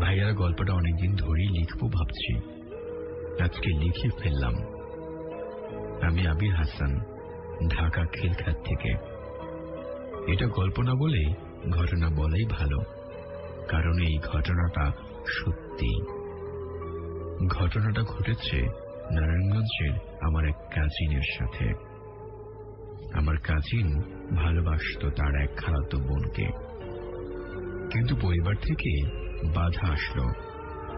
ভাইয়ার গল্পটা অনেকদিন ধরেই লিখব ভাবছি। আজকে লিখে ফেললাম। আমি আবির হাসান, ঢাকা খেলখাত থেকে। এটা গল্প না বলে ঘটনা বলাই ভালো, কারণ এই ঘটনাটা সত্যি। ঘটনাটা ঘটেছে নারায়ণগঞ্জের আমার এক কাজিনের সাথে। আমার কাজিন ভালোবাসত তার এক খালাতো বোনকে। কিন্তু পরিবার থেকে বাধা আসলো।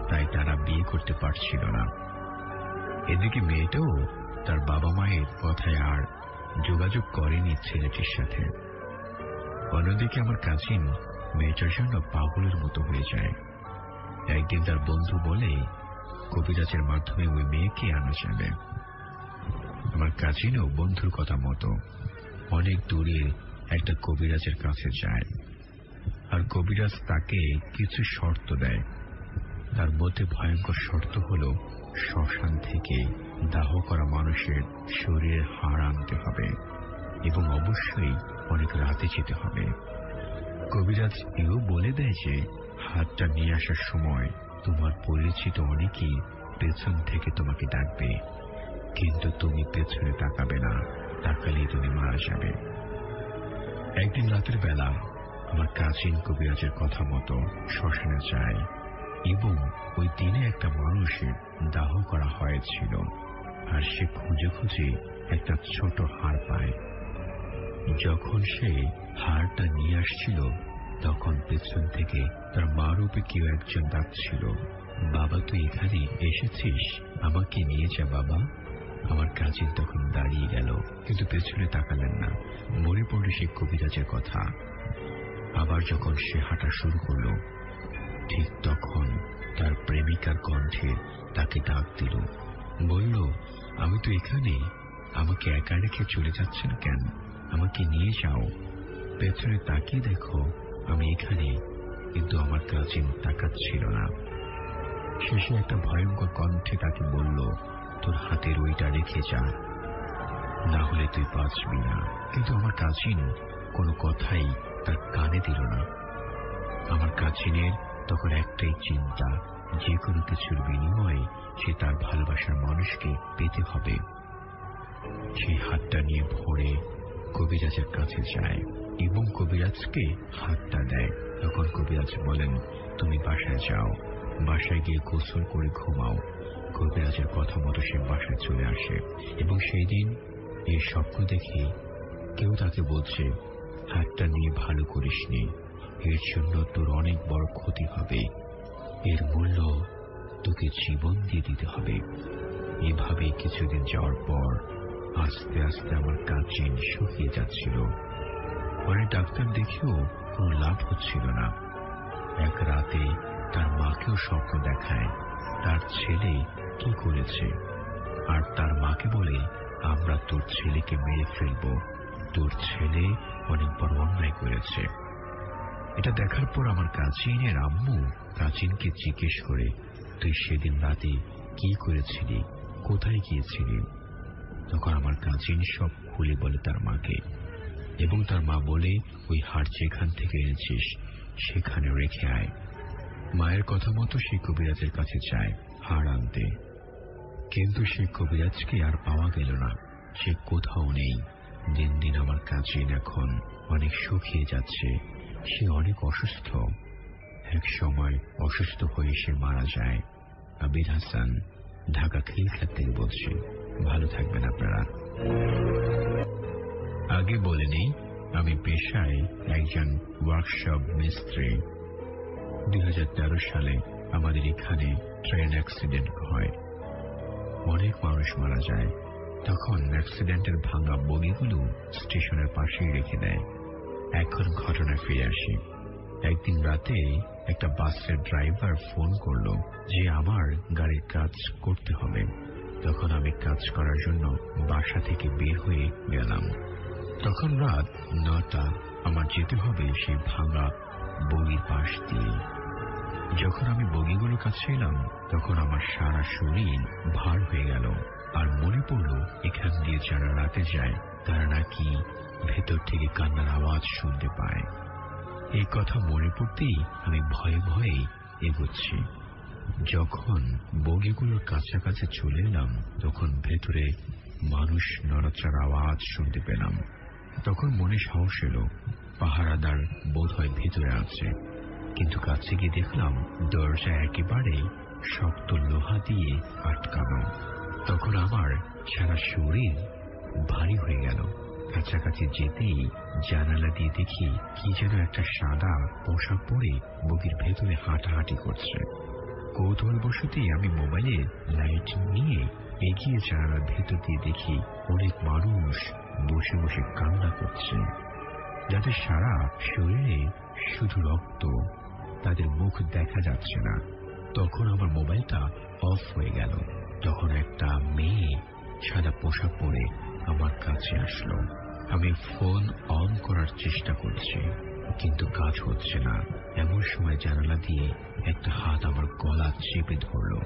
তাই তারা বিয়ে করতে পারছিল না। এদিকে মেয়েটাও তার বাবা মায়ের কথায় আর যোগাযোগ করেনি ছেলেটির সাথে। অন্যদিকে আমার কাজিন মেয়েটার জন্য পাগলের মতো হয়ে যায়। একদিন তার বন্ধু বলে, কবিরাজের মাধ্যমে ওই মেয়েকে আনা যাবে। আমার কাজিনও বন্ধুর কথা মতো অনেক দূরে একটা কবিরাজের কাছে যায়। আর কবিরাজ তাকে কিছু শর্ত দেয়। তার মধ্যে ভয়ঙ্কর শর্ত হল শ্মশান থেকে দাহ করা মানুষের শরীরের হাড় আনতে হবে এবং অবশ্যই অনেক রাতে যেতে হবে। কবিরাজ এও বলে দেয় যে, হাতটা নিয়ে আসার সময় তোমার পরিচিত অনেকেই পেছন থেকে তোমাকে ডাকবে, কিন্তু তুমি পেছনে তাকাবে না, তাকালেই তুমি মারা যাবে। একদিন রাতের বেলা আমার কাজিন কবিরাজের কথা মতো শ্মশানে যায় এবং ওই দিনে একটা মানুষের দাহ করা হয়েছিল আর সে খুঁজে খুঁজে একটা ছোট হাড় পায়। যখন সে হাড়টা নিয়ে আসছিল, তখন পেছন থেকে তার মা রূপে কেউ একজন ডাকছিল, বাবা, তুই এখানে এসেছিস? আমাকে নিয়ে যা বাবা। আমার কাজিন তখন দাঁড়িয়ে গেল, কিন্তু পেছনে তাকালেন না। মনে পড়ল সে কবিরাজের কথা। আবার যখন সে হাঁটা শুরু করল, ঠিক তখন তার প্রেমিকার কণ্ঠে তাকে ডাক দিল। বলল, আমি তো এখানে আমাকে একা রেখে চলে যাচ্ছেন কেন? আমাকে নিয়ে যাও। পেছনে তাকিয়ে দেখো, আমি এখানে কিন্তু আমার কাজিন তাকাচ্ছিল না। শেষে একটা ভয়ঙ্কর কণ্ঠে তাকে বলল, তোর হাতের ওইটা রেখে যা। না হলে তুই বাঁচবি না। কিন্তু আমার কাজিন কোনো কথাই তার কানে দিল না। আমার কাজিনের তখন একটাই চিন্তা, যে কোনো কিছুর বিনিময়ে সে তার ভালোবাসার মানুষকে পেতে হবে। সেই হাতটা নিয়ে ভরে কবিরাজের কাছে যায় এবং কবিরাজকে হাতটা দেয়। তখন কবিরাজ বলেন, তুমি বাসায় যাও। বাসায় গিয়ে গোসল করে ঘুমাও। কবিরাজের কথা মতো সে বাসায় চলে আসে এবং সেই দিন এই স্বপ্ন দেখে কেউ তাকে বলছে হাতটা নিয়ে ভালো করিসনি এর জন্য তোর অনেক বড় ক্ষতি হবে। এর মূল্য তোকে জীবন দিয়ে দিতে হবে। এভাবে কিছুদিন যাওয়ার পর আস্তে আস্তে আমার কাজিন শুকিয়ে যাচ্ছিল। অনেক ডাক্তার দেখেও কোনো লাভ হচ্ছিল না। এক রাতে তার মাকেও স্বপ্ন দেখায়। তার ছেলে কি করেছে? আর তার মাকে বলে, আমরা তোর ছেলেকে মেরে ফেলব। তোর ছেলে অনেক বড় অন্যায় করেছে। এটা দেখার পর আমার কাজিনের আম্মু কাজিনকে জিজ্ঞেস করে, তুই সেদিন রাতে কি করেছিলি? কোথায় গিয়েছিলি? তখন আমার কাজিন সব খুলে বলে তার মাকে। এবং তার মা বলে, ওই হাট যেখান থেকে এনেছিস, সেখানে রেখে আয়। মায়ের কথা মতো সেই কবিরাজের কাছে যায় হাড় আনতে। কিন্তু সেই কবিরাজকে আর পাওয়া গেল না। সে কোথাও নেই। দিন দিন আমার কাজিন এখন অনেক শুকিয়ে যাচ্ছে, সে অনেক অসুস্থ। এক সময় অসুস্থ হয়ে সে মারা যায়। আবির হাসান, ঢাকা খিলখাত থেকে বলছে, ভালো থাকবেন আপনারা। আগে বলে নেই, আমি পেশায় একজন ওয়ার্কশপ মিস্ত্রি। দুই হাজার তেরো সালে আমাদের এখানে ট্রেন অ্যাক্সিডেন্ট হয়। অনেক মানুষ মারা যায়। তখন অ্যাক্সিডেন্টের ভাঙা বগিগুলো স্টেশনের পাশেই রেখে দেয়। এখন ঘটনা ফিরে আসি। একদিন রাতে একটা বাসের ড্রাইভার ফোন করল যে আমার গাড়ির কাজ করতে হবে। তখন আমি কাজ করার জন্য বাসা থেকে বের হয়ে গেলাম। তখন রাত নটা, আমার যেতে হবে সেই ভাঙা বগির পাশ দিয়ে যখন আমি বগিগুলোর কাছে এলাম, তখন আমার সারা শরীর ভার হয়ে গেল আর মনে পড়ল, এখান দিয়ে যারা রাতে যায়, তারা নাকি ভেতর থেকে কান্নার আওয়াজ শুনতে পায়। এই কথা মনে পড়তেই আমি ভয়ে ভয়ে এগোচ্ছি। যখন বগিগুলোর কাছাকাছি চলে এলাম, তখন ভেতরে মানুষ নড়াচড়ার আওয়াজ শুনতে পেলাম। তখন মনে সাহস এলো, পাহারাদার বোধ হয় ভেতরে আছে। কিন্তু কাছে গিয়ে দেখলাম দরজা একেবারে শক্ত লোহা দিয়ে আটকানো। তখন আমার সারা শরীর ভারী হয়ে গেল। কাছাকাছি যেতেই জানালা দিয়ে দেখি কি যেন একটা সাদা পোশাক পরে বগির ভেতরে হাঁটাহাঁটি করছে। কৌতূহল বসতেই আমি মোবাইলে লাইট নিয়ে এগিয়ে জানালার ভেতর দিয়ে দেখি অনেক মানুষ বসে বসে কান্না করছে। যাদের সারা শরীরে শুধু রক্ত তাদের মুখ দেখা যাচ্ছে না। তখন আমার মোবাইলটা অফ হয়ে গেল। তখন একটা মেয়ে সাদা পোশাক পরে আমার কাছে আসলো। আমি ফোন অন করার চেষ্টা করছি, কিন্তু কাজ হচ্ছে না। এমন সময় জানালা দিয়ে একটা হাত আমার গলা চেপে ধরলো।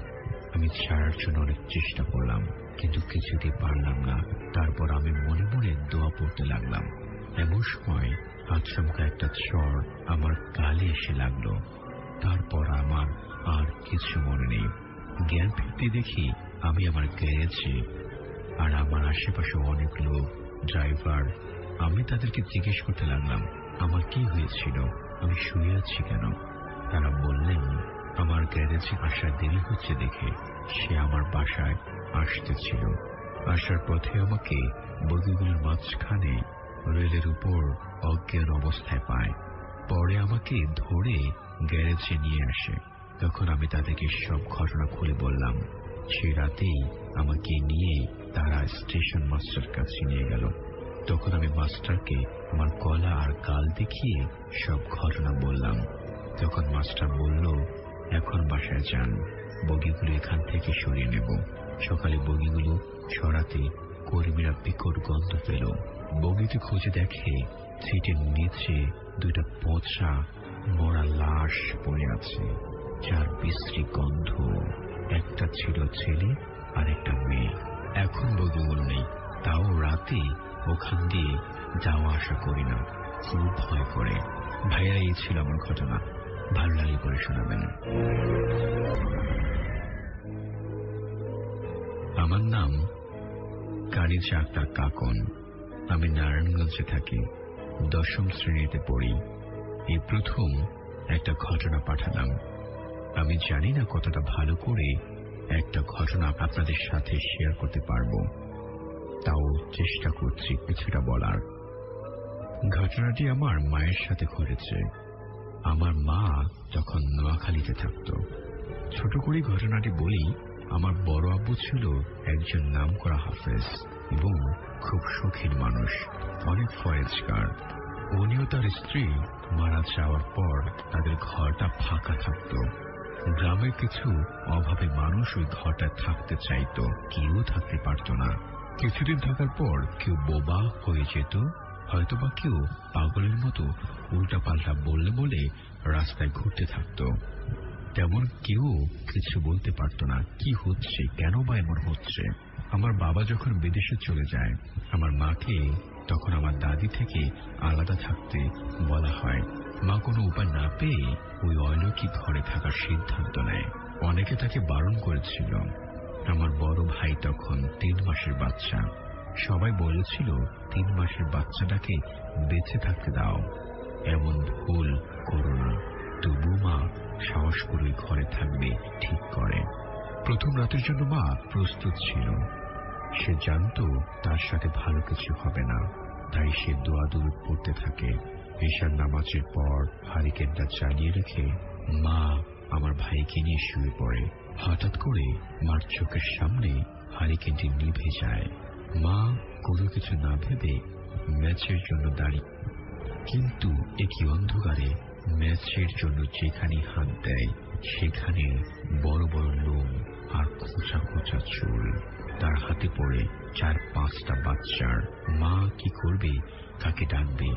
আমি ছাড়ার জন্য অনেক চেষ্টা করলাম, কিন্তু কিছুতেই পারলাম না। তারপর আমি মনে মনে দোয়া পড়তে লাগলাম। এমন সময় আচমকা একটা চর আমার গালে এসে লাগল। তারপর আমার আর কিছু মনে নেই। জ্ঞান ফিরতে দেখি আমি আমার গ্যারেজে আর আমার আশেপাশে অনেক লোক, ড্রাইভার। আমি তাদেরকে জিজ্ঞেস করতে লাগলাম, আমার কি হয়েছিল? আমি শুয়ে আছি কেন? তারা বললেন, আমার গ্যারেজে আসার দেরি হচ্ছে দেখে। সে আমার বাসায় আসতেছিল। আসার পথে আমাকে বগিগুলোর মাঝখানে রেলের উপর অজ্ঞান অবস্থায় পায়। পরে আমাকে ধরে গ্যারেজে নিয়ে আসে। তখন আমি তাদেরকে সব ঘটনা খুলে বললাম। সে রাতেই আমাকে নিয়ে তারা স্টেশন মাস্টার কাছে নিয়ে গেল। তখন আমি মাস্টারকে আমার গলা আর গাল দেখিয়ে সব ঘটনা বললাম। তখন মাস্টার বলল, এখন বাসায় যান। বগিগুলো এখান থেকে সরিয়ে নেব। সকালে বগিগুলো সরাতে কর্মীরা বিকট গন্ধ পেল। বগিতে খুঁজে দেখে সিটের নিচে দুইটা পচা, মরা লাশ পড়ে আছে, যার বিশ্রী গন্ধ। একটা ছিল ছেলে আর একটা মেয়ে। এখন বগিগুলো নেই, তাও রাতে ওখান দিয়ে যাওয়া আসা করি না। খুব ভয় করে। ভাইয়া, এই ছিল আমার ঘটনা। ভালো লাগে করে শোনাবেন। আমার নাম কানিজা আক্তার কাকন। আমি নারায়ণগঞ্জে থাকি, দশম শ্রেণীতে পড়ি। এই প্রথম একটা ঘটনা পাঠালাম। আমি জানি না কতটা ভালো করে একটা ঘটনা আপনাদের সাথে শেয়ার করতে পারব। তাও চেষ্টা করছি কিছুটা বলার। ঘটনাটি আমার মায়ের সাথে ঘটেছে। আমার মা যখন নোয়াখালীতে থাকত। ছোট করে ঘটনাটি বলি আমার বড় আব্বু ছিল একজন নাম করা হাফেজ এবং খুব শৌখিন মানুষ, অনেক ফয়েজকার উনিও তার স্ত্রী। মারা যাওয়ার পর তাদের ঘরটা ফাঁকা থাকত। গ্রামের কিছু অভাবে মানুষ ওই ঘরটা থাকতে চাইত, কেউ থাকতে পারত না। কিছুদিন থাকার পর কেউ বোবা হয়ে যেত, হয়তোবা কেউ পাগলের মতো উল্টাপাল্টা বললে বলে রাস্তায় ঘুরতে থাকত। তেমন কেউ কিছু বলতে পারত না, কি হচ্ছে, কেন বা এমন হচ্ছে। আমার বাবা যখন বিদেশে চলে যায়, আমার মাকে তখন আমার দাদি থেকে আলাদা থাকতে বলা হয়। মা কোনো উপায় না পেয়ে ওই অলৌকিক ঘরে থাকার সিদ্ধান্ত নেয়। অনেকে তাকে বারণ করেছিল। আমার বড় ভাই তখন তিন মাসের বাচ্চা। সবাই বলেছিল, তিন মাসের বাচ্চাটাকে বেঁচে থাকতে দাও। এমন ভুল করো না। তবু মা সাহস করে ঘরে থাকবে, ঠিক করে প্রথম রাতের জন্য মা প্রস্তুত ছিল। সে জানত তার সাথে ভালো কিছু হবে না, তাই সে দোয়া দূর পড়তে থাকে। ঈশান নামাজের পর হারিকেনটা চালিয়ে রেখে মা আমার ভাইকে নিয়ে শুয়ে পড়ে। হঠাৎ করে মার চোখের সামনে হারিকেনটি নিভে যায়। মা কোনো কিছু না ভেবে ম্যাচের জন্য দাঁড়িয়ে কিন্তু একই অন্ধকারে ম্যাচের জন্য যেখানে হাত দেয়, সেখানে বড় বড় লোম আর খোঁচা খোঁচা চুল। তার হাতে পড়ে চার পাঁচটা বাচ্চার। মা কি করবে? কাকে ডাকবে।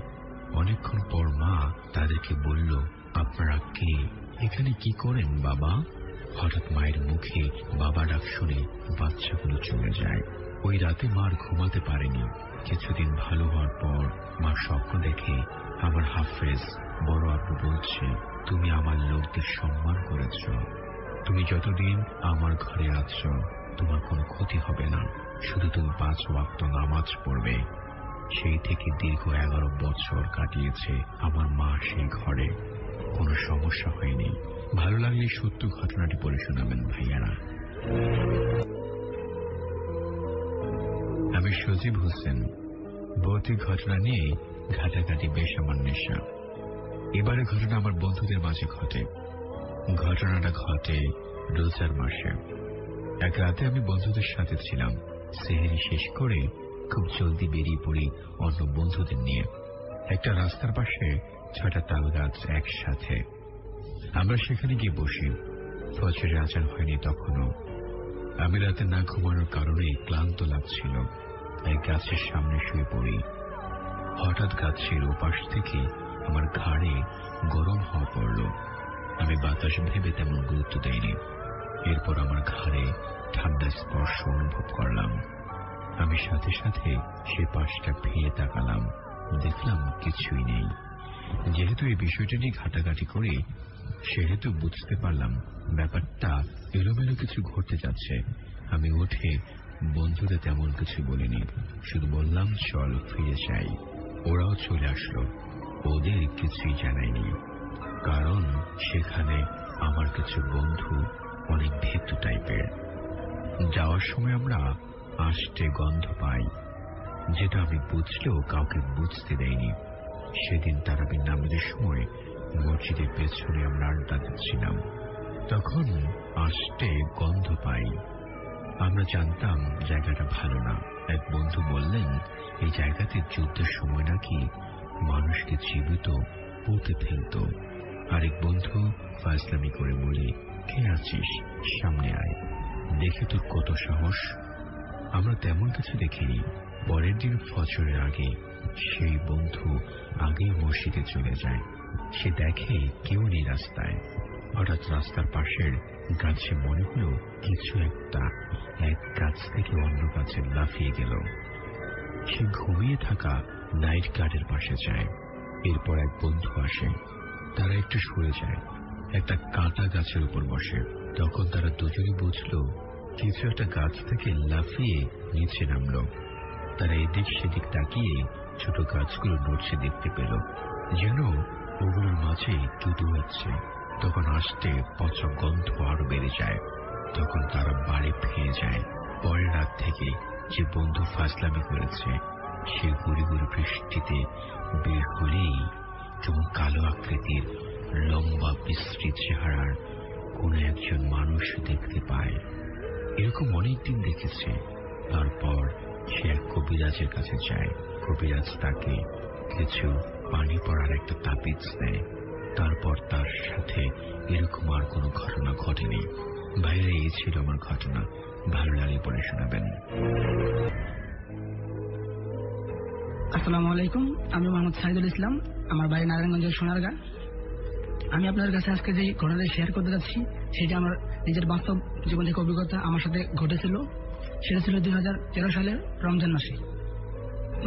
অনেকক্ষণ পর মা তাদেরকে বলল, আপনারা কে? এখানে কি করেন বাবা? হঠাৎ মায়ের মুখে বাবা ডাক শুনে বাচ্চাগুলো চলে যায়। ওই রাতে মার ঘুমাতে পারেনি। কিছুদিন ভালো হওয়ার পর মা স্বপ্ন দেখে আমার হাফেজ বড় আপু বলছে, তুমি আমার লোকদের সম্মান করেছ। তুমি যতদিন আমার ঘরে আছো, তোমার কোনো ক্ষতি হবে না। শুধু তুমি পাঁচ ওয়াক্ত নামাজ পড়বে। সেই থেকে দীর্ঘ এগারো বছর কাটিয়েছে আমার মা সেই ঘরে। কোনো সমস্যা হয়নি। ভালো লাগলে সত্য ঘটনাটি পড়ে শোনাবেন ভাইয়ারা। আমি সজীব হোসেন। ভৌতিক ঘটনা নিয়ে ঘাটাঘাটি বেশ আমার নেশা। এবারে ঘটনা আমার বন্ধুদের মাঝে ঘটে। ঘটনাটা ঘটে রোজার মাসে। এক রাতে আমি বন্ধুদের সাথে ছিলাম। সেহেরি শেষ করে খুব জলদি বেরিয়ে পড়ি অন্য বন্ধুদের নিয়ে। একটা রাস্তার পাশে ছটা তাল গাছ একসাথে। আমরা সেখানে গিয়ে বসি। ফজরের আচার হয়নি তখনও। আমি রাতে না ঘুমানোর কারণে ক্লান্ত লাগছিল। এক গাছের সামনে শুয়ে পড়ি। হঠাৎ গাছের ওপাশ থেকে আমার ঘাড়ে গরম হওয়া পড়ল। আমি বাতাস ভেবে তেমন গুরুত্ব দেইনি। এরপর আমার ঘাড়ে ঠান্ডা স্পর্শ অনুভব করলাম। আমি সাথে সাথে সে পাশটা ফিরে তাকালাম। দেখলাম কিছুই নেই। যেহেতু এই বিষয়টা নিয়ে ঘাটাঘাটি করে, সেহেতু বুঝতে পারলাম ব্যাপারটা এলোমেলো কিছু ঘটতে যাচ্ছে। আমি উঠে বন্ধুদের তেমন কিছু বলিনি। শুধু বললাম, চল ফিরে যাই। ওরাও চলে আসলো। ওদের কিছুই জানায়নি, কারণ সেখানে আমার কিছু বন্ধু অনেক ভেতু টাইপের। যাওয়ার সময় আমরা আষ্টে গন্ধ পাই, যেটা আমি বুঝলেও কাউকে বুঝতে দেয়নি। সেদিন তারাবির নামাজের সময় মসজিদের পেছনে আমরা আড্ডা দিচ্ছিলাম। তখন আষ্টে গন্ধ পাই। আমরা জানতাম জায়গাটা ভালো না। এক বন্ধু বললেন, এই জায়গাতে যুদ্ধের সময় নাকি মানুষকে জীবিত পুঁতে ফেলত। আরেক বন্ধু ফাইসলামি করে বলে, কে আছিস? সামনে আয়। দেখে তোর কত সাহস? আমরা তেমন কিছু দেখিনি। পরের দিন ফজরের আগে সেই বন্ধু আগেই মসজিদে চলে যায়। সে দেখে কেউ নেই রাস্তায়। হঠাৎ রাস্তার পাশের গাছে মনে হলো কিছু একটা। এক গাছ থেকে অন্য গাছে লাফিয়ে গেল। সে ঘুমিয়ে থাকা নাইট গার্ডের পাশে যায়। এরপর এক বন্ধু আসে। তারা একটু সরে যায়। একটা কাঁটা গাছের উপর বসে। তখন তারা দুজনে বুঝলো, কিছু একটা গাছ থেকে লাফিয়ে নিচে নামলো। তারা এদিক সেদিক তাকিয়ে ছোট গাছগুলো নড়ছে দেখতে পেল। যেন ওগুলোর মাঝে দুধু হচ্ছে। তখন আসতে পচা গন্ধ আরও বেড়ে যায়। তখন তারা বাড়ি ফিরে যায়। পরের রাত থেকে যে বন্ধু ফাজলামি করেছে সে গুড়ি বৃষ্টিতে বের হলেই কেমন কালো আকৃতির লম্বা বিস্তৃত চেহারার কোন একজন মানুষ দেখতে পায়। এরকম অনেকদিন দেখেছে। তারপর সে এক কবিরাজের কাছে যায়। কবিরাজ তাকে কিছু পানি পড়ার একটা তাবিজ দেয়। তারপর তার সাথে এরকম আর কোনো ঘটনা ঘটেনি। বাইরে এই ছিল আমার ঘটনা। ভালো লাগে পড়ে শোনাবেন। আসসালামু আলাইকুম, আমি মোহাম্মদ সাইদুল ইসলাম, আমার বাড়ি নারায়ণগঞ্জের সোনারগা। আমি আপনার কাছে আজকে যে ঘটনাটা শেয়ার করতে যাচ্ছি, সেটা আমার নিজের বাস্তব জীবন থেকে অভিজ্ঞতা আমার সাথে ঘটেছিল। সেটা ছিল দুই হাজার তেরো সালের রমজান মাসে,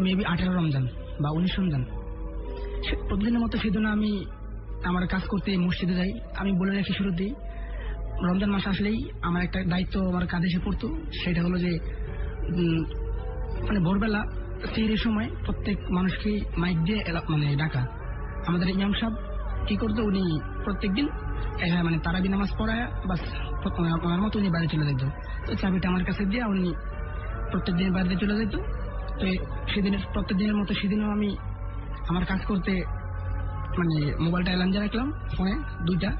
মেবি আঠারো রমজান বা উনিশ রমজান। প্রতিদিনের মতো সেদিন আমি আমার কাজ করতে মসজিদে যাই। আমি বলে রাখি শুরুতেই, রমজান মাস আসলেই আমার একটা দায়িত্ব আমার কাঁধে এসে পড়তো, সেটা হলো যে মানে ভোরবেলা সেই সময় প্রত্যেক মানুষকে মাইক দিয়ে মানে ডাকা। আমাদের ইমাম সাহেব কি করতো, উনি প্রত্যেকদিন মানে তারাবি নামাজ পড়ায়, বাস আমার মতো উনি বাড়ি চলে যেত। তো চাবিটা আমার কাছে দিয়ে উনি প্রত্যেক দিন বাড়িতে চলে যেত। তো সেদিনের প্রত্যেক দিনের মতো সেদিনও আমি আমার কাজ করতে মানে মোবাইলটা দিয়ে রাখলাম, ফোনে, দুইটা।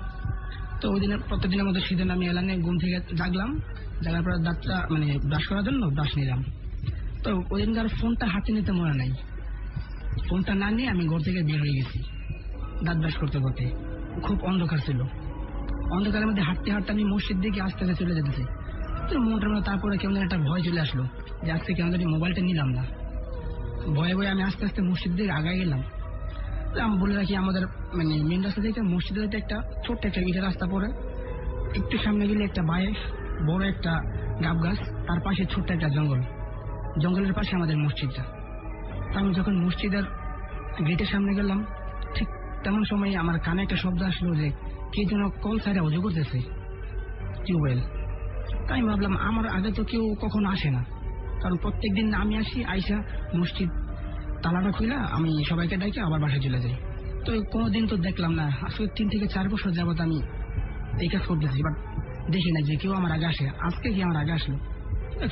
তো ওই দিনের প্রত্যেক দিনের মতো সেদিন আমি এলানে ঘুম থেকে জাগলাম। জাগার পরে দাঁতটা মানে ব্রাশ করার জন্য ব্রাশ নিলাম। তো ওই দিনকার ফোনটা হাতে নিতে মনে নাই। ফোনটা না নিয়ে আমি ঘর থেকে বের হয়ে গেছি, দাঁত ব্রাশ করতে করতে। খুব অন্ধকার ছিল। অন্ধকারের মধ্যে হাঁটতে হাঁটতে আমি মসজিদ দিকে আস্তে আস্তে চলে যেতেছি। তো মোটার মধ্যে তারপরে কেমন একটা ভয় চলে আসলো, যে আজকে কেমন জানি মোবাইলটা নিলাম না। ভয়ে ভয়ে আমি আস্তে আস্তে মসজিদ দিকে আগায় গেলাম। আমি বলে রাখি, আমাদের মানে মেন রাস্তা থেকে মসজিদের একটা ছোট্ট একটা ইটের রাস্তা পড়ে। একটু সামনে গেলে একটা বায়েস বড় একটা গাব গাছ, তার পাশে ছোট্ট একটা জঙ্গল। জঙ্গলের পাশে আমাদের মসজিদটা। আমি যখন মসজিদের গেটের সামনে গেলাম, ঠিক তেমন সময় আমার কানে একটা শব্দ আসলো যে, কে যেন কল সাইডে অজু করতেছে। টিউবওয়েল তাই ভাবলাম, আমার আগে তো কেউ কখনো আসে না। কারণ প্রত্যেকদিন আমি আসি, আইসা মসজিদ তালাটা খুলে আমি সবাইকে ডাকি আবার বাসায় চলে যাই। তো কোনোদিন তো দেখলাম না, আসলে তিন থেকে চার বছর যাবত আমি এই কাজ করতেছি বাট দেখি না যে কেউ আমার আগে আসে। আজকে কি আমার আগে আসলো?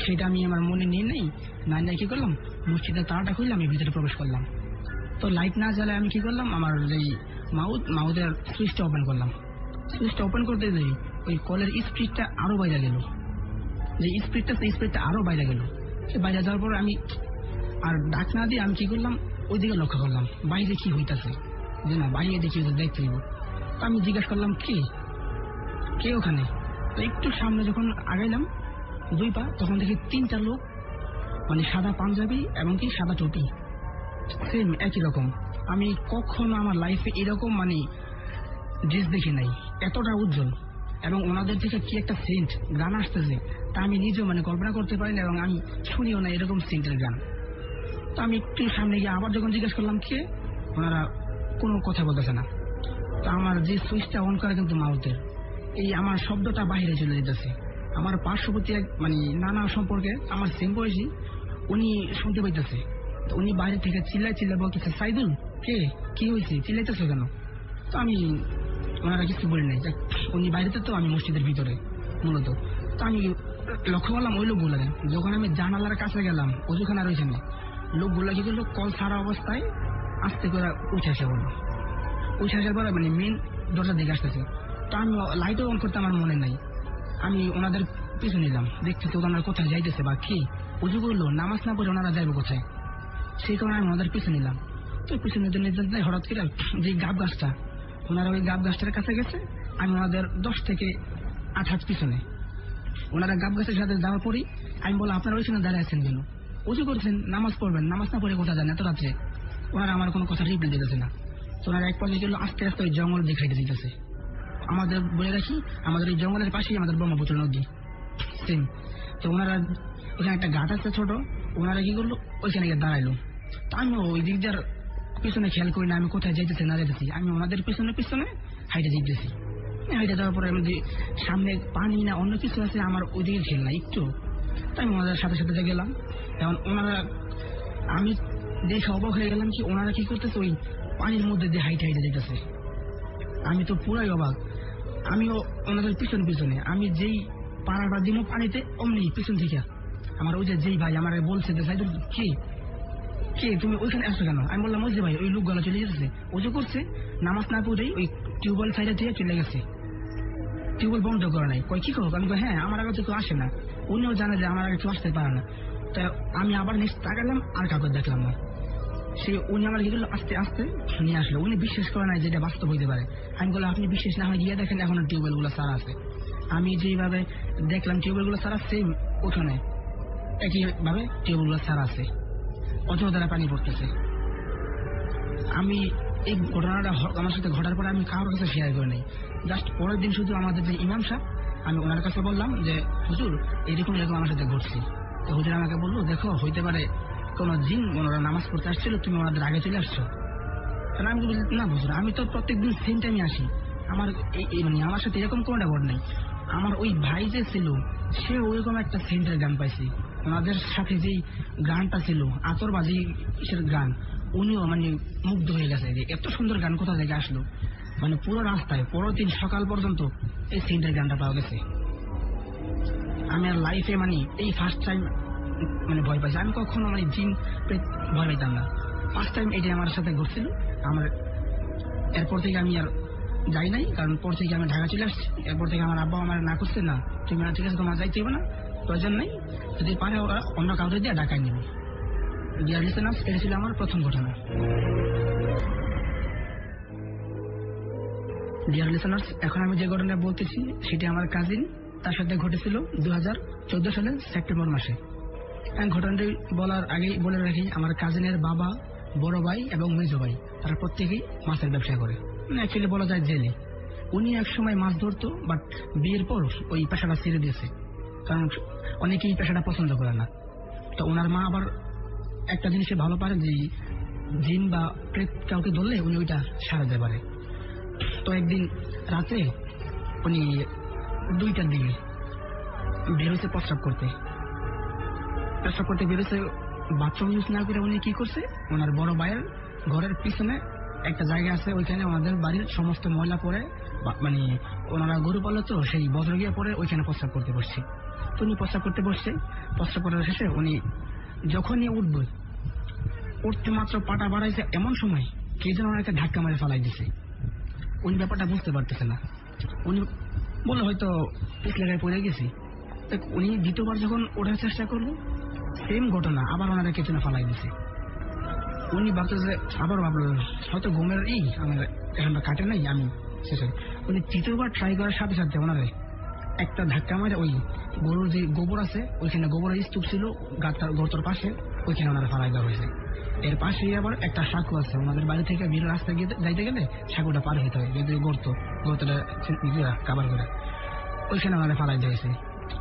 সেটা আমি আমার মনে নিয়ে নেই। না নিয়ে কি করলাম? মসজিদের তাড়াটা খুললে আমি ভিতরে প্রবেশ করলাম। তো লাইট না জ্বালে আমি কি করলাম? আমার যেই মাউথ, মাউথের সুইচটা ওপেন করলাম। সুইচটা ওপেন করতে যাই ওই কলের স্পিডটা আরও বাইরে গেল। যে স্পিডটা সেই স্পিডটা আরও বাইরে গেল। সে বাইরে যাওয়ার পর আমি আর ডাক না দিয়ে আমি কি করলাম? ওইদিকে লক্ষ্য করলাম, বাইরে কি হইতাছে? যে না, বাইরে দেখি দেখতে আমি জিজ্ঞাসা করলাম, কে? কে ওখানে? তো একটু সামনে যখন আগাইলাম দুই পা, তখন দেখি তিনটা লোক মানে সাদা পাঞ্জাবি এবং কি সাদা টুপি। সেম একই রকম। আমি কখনো আমার লাইফে এরকম মানে ড্রেস দেখি নাই। এতটা উজ্জ্বল। এবং ওনাদের থেকে কি একটা সেন্ট গান আসতেছে, তা আমি নিজেও মানে কল্পনা করতে পারি না এবং আমি শুনিও না এরকম সেন্টের গান তো আমি একটু সামনে গিয়ে আবার যখন জিজ্ঞেস করলাম কে, ওনারা কোনো কথা বলতেছে না। তো আমার যে সুইচটা অন করা কিন্তু মাউথের এই আমার শব্দটা বাইরে চলে যেতেছে। আমার পার্শ্ববর্তী এক মানে নানা সম্পর্কে আমার সেম বয়সী, উনি শুনতে পাইতেছে। উনি বাইরে থেকে চিল্লাই চিল্লাই বলতেছে, সাইদুল, কে? কি হয়েছে চিল্লাইতেছো কেন? তো আমি ওনারা কিছু বলি নাই। উনি বাইরেতে তো, আমি মসজিদের ভিতরে, মূলত। তো আমি লক্ষ্য করলাম ওই লোকগুলো যখন আমি জানালার কাছে গেলাম ওজুখানা রয়েছে না, লোকগুলো কি করল, কল ছাড়া অবস্থায় আস্তে করে উঠে আসে বলল। উঠে আসার পরে মানে মেন দরজার দিকে আসতেছে। তো আমি লাইটও অন করতে আমার মনে নাই। আমি ওনাদের পিছু নিলাম। দেখছি তো ওনারা কোথায় যাইতেছে বা কি। উজু করল, নামাজ না পড়ে ওনারা যাইবে কোথায়? সেই কারণে আমি ওনাদের পিছু নিলাম। তো পিছু নিতে নিতে হঠাৎ করে যে গাব গাছটা, ওনারা ওই গাব গাছটার কাছে গেছে, আমি ওনাদের দশ থেকে আট হাত পিছনে। ওনারা গাব গাছের সাথে যাওয়ার পরই আমি বললাম, আপনারা ওইখানে দাঁড়িয়ে আছেন কেন? উজু করছেন, নামাজ পড়বেন, নামাজ না পড়ে কোথায় যান এত রাত্রে? ওনারা আমার কোনো কথা রিপ্লাই দিতেছে না। তো ওনারা এক পর্যায়ে আস্তে আস্তে ওই জঙ্গল দেখাইতে দিতেছে। আমাদের বলে রাখি, আমাদের এই জঙ্গলের পাশেই আমাদের ব্রহ্মপুত্র নদী। সেম তো ওনারা, ওখানে একটা ঘাট আছে ছোট, ওনারা কি করল? ওইখানে গিয়ে দাঁড়াইলো। তো আমি ওই দিক দিয়ে আর পিছনে খেয়াল করি না, আমি কোথায় যাইতেছি, না যাইতেছি। আমি ওনাদের পিছনে পিছনে হাইটে যাইতেছি। হাইটে যাওয়ার পরে আমি যে সামনে পানি না অন্য কিছু আছে, আমার ওইদিকে খেয়াল না একটু। তাই আমি ওনাদের সাথে সাথে গেলাম, এখন ওনারা, আমি দেখে অবাক হয়ে গেলাম কি ওনারা কি করতেছে, ওই পানির মধ্যে দিয়ে হাইটে হাইটে যাইতেছে। আমি তো পুরাই অবাক। আমিও ওনাদের পিছন পিছনে, আমি যেই পাড়াটা দিব পানিতে, অমনি পিছন থেকে। আমার ওই যে যেই ভাই আমার বলছে যে, সাইদুল, কে? কে? তুমি ওইখানে আসছো কেন? আমি বললাম, ওই যে ভাই, ওই লোকগুলো চলে যেতেছে ওজু করছে, নামাজ না পড়েই ওই টিউবওয়েল সাইডে থেকে চলে গেছে। টিউবওয়েল বন্ধ করে নাই। কয়, কি করো আমি হ্যাঁ আমার আগে তো কেউ আসে না। উনিও জানে যে, আমার আগে কেউ আসতে পারে না। তা আমি আবার নেক্সট তাকালাম, আর কাউকে দেখলাম না। সে, উনি আমার আস্তে আস্তে নিয়ে আসলো। উনি বিশ্বাস করে না যে এটা বাস্তব হইতে পারে। আমি বললাম, আপনি বিশ্বাস না হয় গিয়ে দেখেন, এখন আছে। আমি যেভাবে দেখলাম সারা সেম ওখানে আছে, অথবা দ্বারা পানি পড়তেছে। আমি এই ঘটনাটা আমার সাথে ঘটার পরে আমি কারোর কাছে শেয়ার করে জাস্ট পরের দিন শুধু আমাদের যে ইমাম সাহেব, আমি ওনার কাছে বললাম যে, হুজুর, এরকম এরকম আমার সাথে ঘটছে। তো হুজুর আমাকে বলল, দেখো, হইতে পারে কোন জিন ওনারা নামাজ পড়তে আসছিল, তুমি ওনাদের আগে চলে আসছো। আমি বলি না হুজুর, আমি তো প্রত্যেকদিন সেম টাইমে আসি। আমার মানে আমার সাথে এরকম কোনো ঘট নাই। আমার ওই ভাই যে ছিল, সে ওইরকম একটা সেন্টার গান পাইছে। ওনাদের সাথে যেই গানটা ছিল, আতরবাজি কিসের গান, উনিও মানে মুগ্ধ হয়ে গেছে যে এত সুন্দর গান কোথা থেকে আসলো? মানে পুরো রাস্তায় পরের দিন সকাল পর্যন্ত এই সেন্টার গানটা পাওয়া গেছে। আমি আর লাইফে মানে এই ফার্স্ট টাইম মানে ভয় পাইছি। আমি কখনো মানে জিন ভয় পাইতাম না। ফার্স্ট টাইম এটি আমার সাথে ঘটছিল। আমার এরপর থেকে আমি আর যাই নাই, কারণ পর থেকে আমি ঢাকা চলে আসছি। এরপর থেকে আমার আব্বা আমার না করছে, না, তুমি না ঠিক আছে, তোমার যাইতে হবে না, প্রয়োজন নেই। যদি পারে ওরা অন্য কাউকে দিয়ে ঢাকায় নেবে। ডিয়ার লিসেনার্স এটা ছিল আমার প্রথম ঘটনা। ডিয়ার লিসেনার্স এখন আমি যে ঘটনা বলতেছি, সেটি আমার কাজিন তার সাথে ঘটেছিল দু সালের সেপ্টেম্বর মাসে। ঘটনাটি বলার আগেই বলে রাখি, আমার কাজিনের বাবা, বড় ভাই এবং মেজো ভাই, তারা প্রত্যেকেই মাছের ব্যবসা করে। অ্যাকচুয়ালি বলা যায় জেলে। উনি এক সময় মাছ ধরতো বাট বিয়ের পর ওই পেশাটা ছেড়ে দিয়েছে। কারণ অনেকেই পেশাটা পছন্দ করে না। তো ওনার মা আবার একটা জিনিসে ভালো পারে যে, জিন বা প্রেত কাউকে ধরলে উনি ওইটা সারাতে পারে। তো একদিন রাতে উনি দুইটার দিকে বেরোছে প্রস্রাব করতে। প্রস্রাব করতে বেরোছে বাথরুম ইউজ না করে উনি কি করছে? ওনার বড় ভাইয়ের ঘরের পিছনে একটা জায়গা আছে, ওইখানে ওনাদের বাড়ির সমস্ত ময়লা পরে মানে ওনারা গরু পালো তো সেই বজ্র গিয়ে পরে ওইখানে প্রস্রাব করতে বসছে। তো উনি প্রস্রাব করতে বসছে। প্রস্রাব করার শেষে উনি যখনই উঠবে, উঠতে মাত্র পাটা বাড়াইছে এমন সময় কে যেন ওনাকে ধাক্কা মারে ফালাই দিছে। উনি ব্যাপারটা বুঝতে পারতেছে না। উনি বলে হয়তো পিছলে গায়ে পড়ে গেছি। উনি দ্বিতীয়বার যখন ওঠার চেষ্টা করল সেম ঘটনা আবার ওনারা কেচনে ফালাই দিছে। উনি ভাবতেছে, আবার ভাবলো, হয়তো ঘুমের ই আমার এখন কাটে নাই, আমি শেষে উনি তৃতীয়বার ট্রাই করার সাথে সাথে ওনারে একটা ধাক্কা মারে, ওই গরুর যে গোবর আছে, ওইখানে গোবরের স্তূপ ছিল গাতার গর্তর পাশে, ওইখানে ওনারা ফালাই দেওয়া হয়েছে। এর পাশেই আবার একটা সাঁকু আছে, ওনাদের বাড়ি থেকে বিল রাস্তায় গিয়ে যাইতে গেলে সাঁকুটা পার হইতে হয় যদি গর্ত, গর্তটা কাবার করে। ওইখানে ওনারা ফালাই দিয়েছে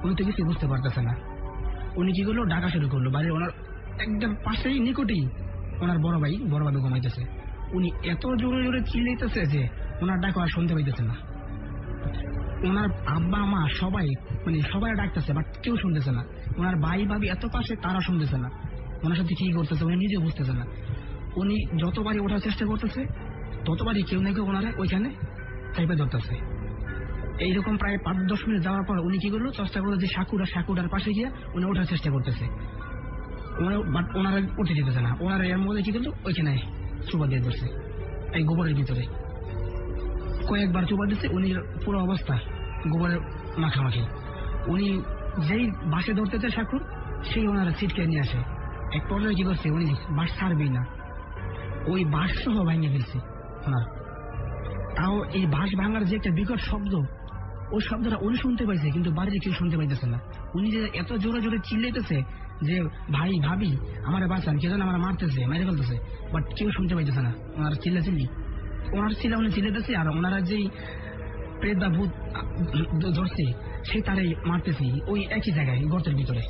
উনি তো কিছু বুঝতে পারতেছে না। উনি কি করল? ডাকা শুরু করল। বাড়ির ওনার একদম পাশেই নিকটেই ওনার বড় ভাই, বড় ভাবে ঘুমাইতেছে। উনি এত জোরে জোরে চিল্লাইতেছে যে ওনার ডাক আর শুনতে পাইতেছে না। ওনার আব্বা, মা সবাই মানে সবাই ডাকতেছে, বাট কেউ শুনতেছে না। ওনার ভাই, ভাবি এত পাশে, তারা শুনতেছে না। ওনার সাথে কি করতেছে উনি নিজে বুঝতেছে না। উনি যতবারই ওঠার চেষ্টা করতেছে, ততবারই কেউ না কেউ ওনারা ওইখানে চাইপে ধরতেছে। এইরকম প্রায় পাঁচ, দশ মিনিট যাওয়ার পর উনি কি করল? চেষ্টা করল যে সাকুরা, সাকুরার পাশে গিয়ে উনি ওঠার চেষ্টা করতেছে। বাট ওনারা উঠে না। ওনারা এর মধ্যে কি করল? ওইখানে চুপা দিয়ে এই গোবরের ভিতরে। কয়েকবার চুপা দিচ্ছে উনি পুরো অবস্থা গোবরের মাখামাখি। উনি যেই বাসে ধরতে চায় সাকুর, সেই ওনারা ছিটকে নিয়ে আসে। এক পর্যায়ে কি করছে? উনি বাস ছাড়বেই না। ওই বাস সহ ভেঙে ফেলছে ওনার। তাও এই বাস ভাঙার যে একটা বিকট শব্দ ওই শব্দটা উনি শুনতে পাইছে, কিন্তু বাড়ির কেউ শুনতে পাইতেছে না। উনি যে এত জোরে জোরে চিল্লাইতেছে যে, ভাই, ভাবি, আমার বাঁচান কেউ যেন আমার মারতেছে, মেরে ফেলতেছে। বাট কেউ শুনতে পাইতেছে না, ওনার চিল্লা চিল্লি ওনার চিল্লা উনি চিল্লাইতেছে আর ওনারা যেই প্রেত বা ভূত ধরছে, সে তারে মারতেছে, ওই একই জায়গায় গর্তের ভিতরে।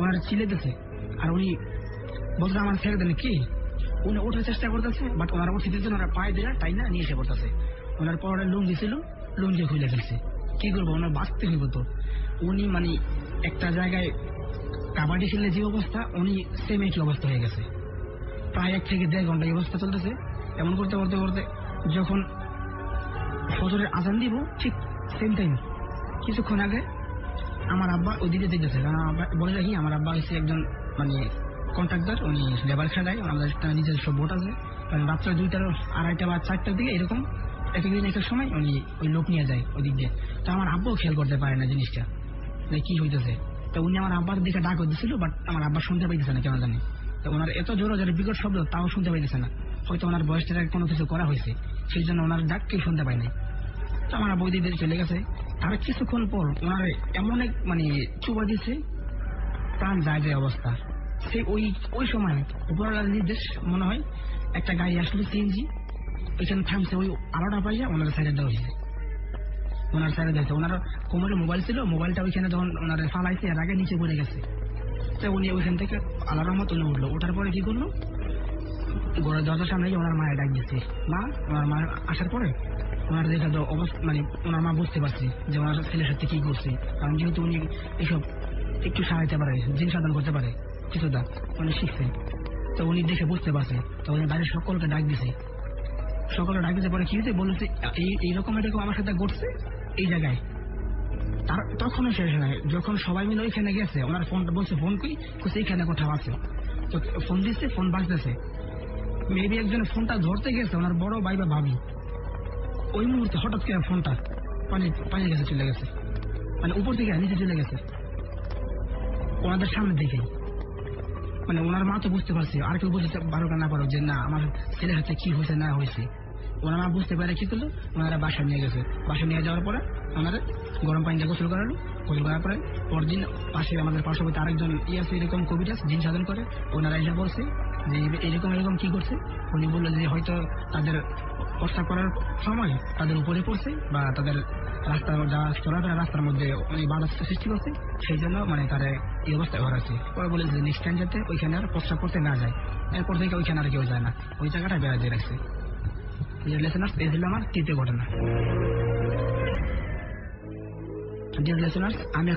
ওনার চিল্লাইতেছে আর উনি বলছে আমার ছেড়ে দেন, কি? উনি ওঠার চেষ্টা করতেছে বাট ওনারা উঠে দিচ্ছে ওনারা পায়ে দিয়ে তাই না নিয়ে এসে পড়তেছে। ওনার পরে লুঙ্গি ছিল, লুঙ্গি খুলে ফেলছে। কি করব? ওনার বাঁচতে হইব তো। উনি মানে একটা জায়গায় কাবাডি খেললে যে অবস্থা, উনি সেম একই অবস্থা হয়ে গেছে। প্রায় এক থেকে দেড় ঘণ্টা অবস্থা চলতেছে। এমন করতে করতে করতে যখন ফজরের আজান দিব, ঠিক সেম টাইম কিছুক্ষণ আগে আমার আব্বা ওইদিকে যেতেছে কারণ বলে রাখি, আমার আব্বা হচ্ছে একজন মানে কন্ট্রাক্টর উনি লেবার খেলায় আমাদের একটা নিজস্ব বোট আছে। রাত্রে দুইটার আড়াইটা বা চারটার দিকে এরকম এক একদিন এক এক সময় উনি ওই লোক নিয়ে যায় ওই দিক দিয়ে। তো আমার আব্বাও খেয়াল করতে পারে না জিনিসটা। যে কি হইতেছে? তো উনি আমার আব্বার দিকে ডাক দিছিল বাট আমার আব্বা শুনতে পাইতেছে না, কেন জানি। তো ওনার এত জোরে জোরে বিকট শব্দ, তাও শুনতে পাইতেছে না। হয়তো ওনার বয়সটা কোনো কিছু করা হয়েছে, সেই জন্য ওনার ডাক কেউ শুনতে পায় নাই। তো আমার আব্বা ওই দিক চলে গেছে। তার কিছুক্ষণ পর ওনার এমন এক মানে চুবা দিছে, প্রাণ যায় যায় অবস্থা। সেই ওই ওই সময় উপরওয়ালার নির্দেশ মনে হয়, একটা গাড়ি আসলো সিএনজি ওইখানে থামছে ওই আলোটা পাইয়া ওনার সাইডে দেওয়া হয়েছে ওনার সাইডে দিয়েছে ওনার কোমরে মোবাইল ছিল মোবাইলটা ওইখানে যখন ওনার ফালাইছে, এর আগে নিচে পড়ে গেছে। তো উনি ওইখান থেকে আলার রহমত উনি উঠল। ওঠার পরে কি করল? ঘরের দরজার সামনে গিয়ে ওনার মায়ের ডাক দিচ্ছে মা, ওনার মা আসার পরে ওনার দেখা তো অবস্থা মানে ওনার মা বুঝতে পারছে যে ওনার ছেলের সাথে কি করছে। কারণ যেহেতু উনি এসব একটু সারাইতে পারে, জিন সাধন করতে পারে, কিছুটা, উনি শিখছে তো উনি দেখে বুঝতে পারছে। তো উনি বাড়ির সকলকে ডাক দিছে। সকলে ডাক দিতে পরে কি হয়েছে? বলেছে এই এইরকম এরকম আমার সাথে ঘটছে এই জায়গায়। তার, তখনও শেষ নাই। যখন সবাই মিলে ওইখানে গেছে, ওনার ফোনটা বলছে, ফোন কই? কইছে, এইখানে কোথাও আছে। তো ফোন দিচ্ছে ফোন বাজতেছে। মেবি একজন ফোনটা ধরতে গেছে, ওনার বড় ভাই বা ভাবি। ওই মুহূর্তে হঠাৎ করে ফোনটা পানি পানি গেছে চলে গেছে। মানে উপর থেকে নিচে চলে গেছে। ওনাদের সামনের দিকেই মানে ওনার মা তো বুঝতে পারছে। আর কেউ বুঝতে পারো না পারো। যে, না, আমার ছেলে হাতে কি হয়েছে, না হয়েছে। ওনার মা বুঝতে পারে কি করল? ওনারা বাসা নিয়ে গেছে। বাসা নিয়ে যাওয়ার পরে ওনারা গরম পানিতে গোসল করালো। গোসল করার পরে পরদিন পাশে আমাদের পার্শ্ববর্তী আরেকজন ই আছে এরকম কবিরাজ জিন সাধন করে, ওনারা এসে বলছে যে, এরকম এরকম কি করছে? উনি বলল যে, হয়তো তাদের প্রস্তাব করার সময় তাদের উপরে পড়ছে বা তাদের রাস্তা যাওয়া চলাফেরা রাস্তার মধ্যে অনেক বাধা সৃষ্টি করছে, সেই জন্য মানে তারা এই অবস্থায় করা ওরা পরে বলে যে নেক্সট যাতে ওইখানে আর প্রস্তাব করতে না যায়। এরপর থেকে ওইখানে আর কেউ যায় না। ওই জায়গাটা বেড়া দিয়ে রাখছে। লেসেনার্স এই ছিল আমার তৃতীয় ঘটনা। ডিয়ার লিসেনার্স আমি